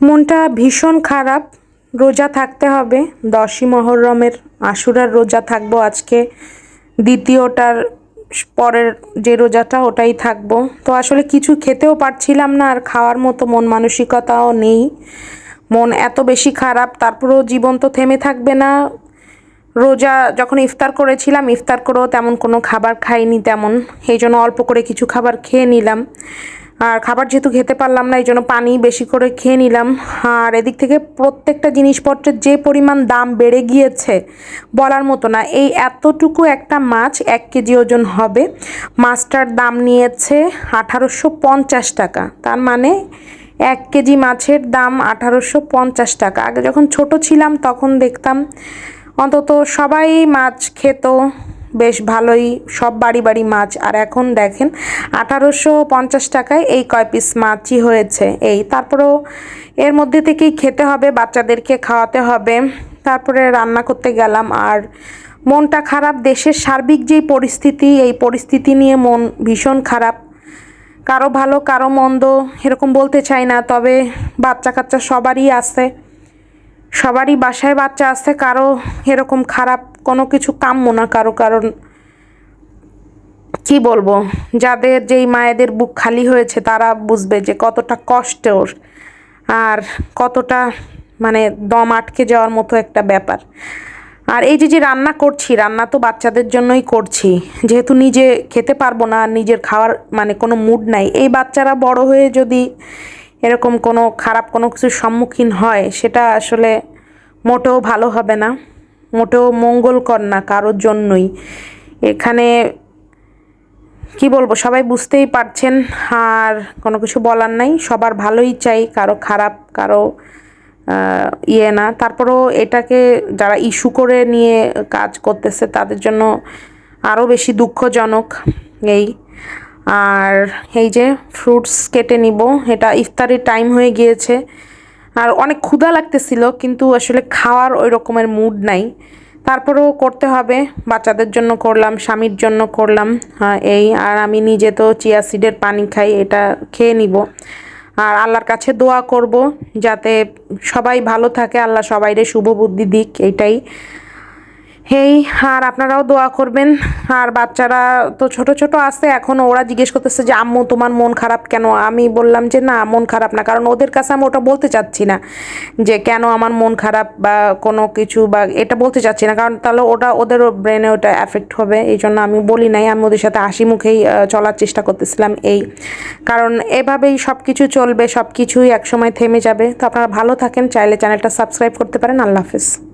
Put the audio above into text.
মনটা ভীষণ খারাপ। রোজা থাকতে হবে। দশই মহরমের আশুরার রোজা থাকব আজকে। দ্বিতীয়টার পরের যে রোজাটা, ওটাই থাকব। তো আসলে কিছু খেতেও পারছিলাম না, আর খাওয়ার মতো মন মানসিকতাও নেই। মন এত বেশি খারাপ, তারপরেও জীবন তো থেমে থাকবে না। রোজা যখন ইফতার করেছিলাম, ইফতার করেও তেমন কোনো খাবার খাইনি তেমন। এই জন্য অল্প করে কিছু খাবার খেয়ে নিলাম। আর খাবার যেহেতু খেতে পারলাম না এই জন্য পানি বেশি করে খেয়ে নিলাম। আর এদিক থেকে প্রত্যেকটা জিনিসপত্রের যে পরিমাণ দাম বেড়ে গিয়েছে বলার মতো না, এই এতটুকু একটা মাছ এক কেজি ওজন হবে। মাছটার দাম নিয়েছে আঠারোশো পঞ্চাশ টাকা, তার মানে এক কেজি মাছের দাম আঠারোশো পঞ্চাশ টাকা। আগে যখন ছোট ছিলাম, তখন দেখতাম অন্তত সবাই মাছ খেত। বেশ ভালোই, সব বাড়ি বাড়ি মাছ। আর এখন দেখেন, আঠারোশো পঞ্চাশ টাকায় এই কয় পিস মাছই হয়েছে এই। তারপরেও এর মধ্যে থেকেই খেতে হবে, বাচ্চাদেরকে খাওয়াতে হবে। তারপরে রান্না করতে গেলাম। আর মনটা খারাপ, দেশের সার্বিক যেই পরিস্থিতি, এই পরিস্থিতি নিয়ে মন ভীষণ খারাপ। কারও ভালো, কারও মন্দ, এরকম বলতে চাই না, তবে বাচ্চা কাচ্চা সবারই আছে। সবারই বাসায় বাচ্চা আছে, কারও এরকম খারাপ কোনো কিছু কাম্য না, কারও কারণ, কি বলব? যাদের যেই মায়েদের বুক খালি হয়েছে, তারা বুঝবে যে কতটা কষ্ট ওর। আর কতটা মানে দম আটকে যাওয়ার মতো একটা ব্যাপার। আর এই যে যে রান্না করছি, রান্না তো বাচ্চাদের জন্যই করছি। যেহেতু নিজে খেতে পারব না নিজের খাওয়ার মানে কোনো মুড নাই। এই বাচ্চারা বড় হয়ে যদি এরকম কোনো খারাপ কোনো কিছুর সম্মুখীন হয়, সেটা আসলে মোটেও ভালো হবে না। মোটেও মঙ্গলকর না, কারোর জন্যই। এখানে কি বলব, সবাই বুঝতেই পারছেন, আর কোনো কিছু বলার নাই। সবার ভালোই চাই, কারও খারাপ, কারও ইয়ে না। তারপরেও এটাকে যারা ইস্যু করে নিয়ে কাজ করতেছে, তাদের জন্য আরও বেশি দুঃখজনক এই। আর এই যে, ফ্রুটস কেটে নিব, এটা ইফতারির টাইম হয়ে গিয়েছে। আর অনেক ক্ষুধা লাগতেছিল, কিন্তু আসলে খাওয়ার ওই রকমের মুড নাই। তারপরেও করতে হবে, বাচ্চাদের জন্য করলাম, স্বামীর জন্য করলাম এই, আর আমি নিজে তো চিয়া সিডের পানি খাই, এটা খেয়ে নিব। আর আল্লাহর কাছে দোয়া করব, যাতে সবাই ভালো থাকে, আল্লাহ সবাইরে শুভ বুদ্ধি দিক এইটাই এই আর আপনারাও দোয়া করবেন। আর বাচ্চারা তো ছোট ছোট আছে এখনও ওরা জিজ্ঞেস করতেছে যে, আম্মু, তোমার মন খারাপ কেন? আমি বললাম যে, না, মন খারাপ না, কারণ ওদের কাছে আমি ওটা বলতে চাচ্ছি না যে, কেন আমার মন খারাপ বা কোনো কিছু বা এটা বলতে চাচ্ছি না, কারণ তাহলে ওটা ওদের ব্রেনে ওটা এফেক্ট হবে, এই জন্য আমি বলি নাই। আমি ওদের সাথে হাসি মুখেই চলার চেষ্টা করতেছিলাম এই। কারণ এভাবেই সব কিছু চলবে সব কিছুই একসময় থেমে যাবে। তো আপনারা ভালো থাকেন, চাইলে চ্যানেলটা সাবস্ক্রাইব করতে পারেন। আল্লাহ হাফিজ।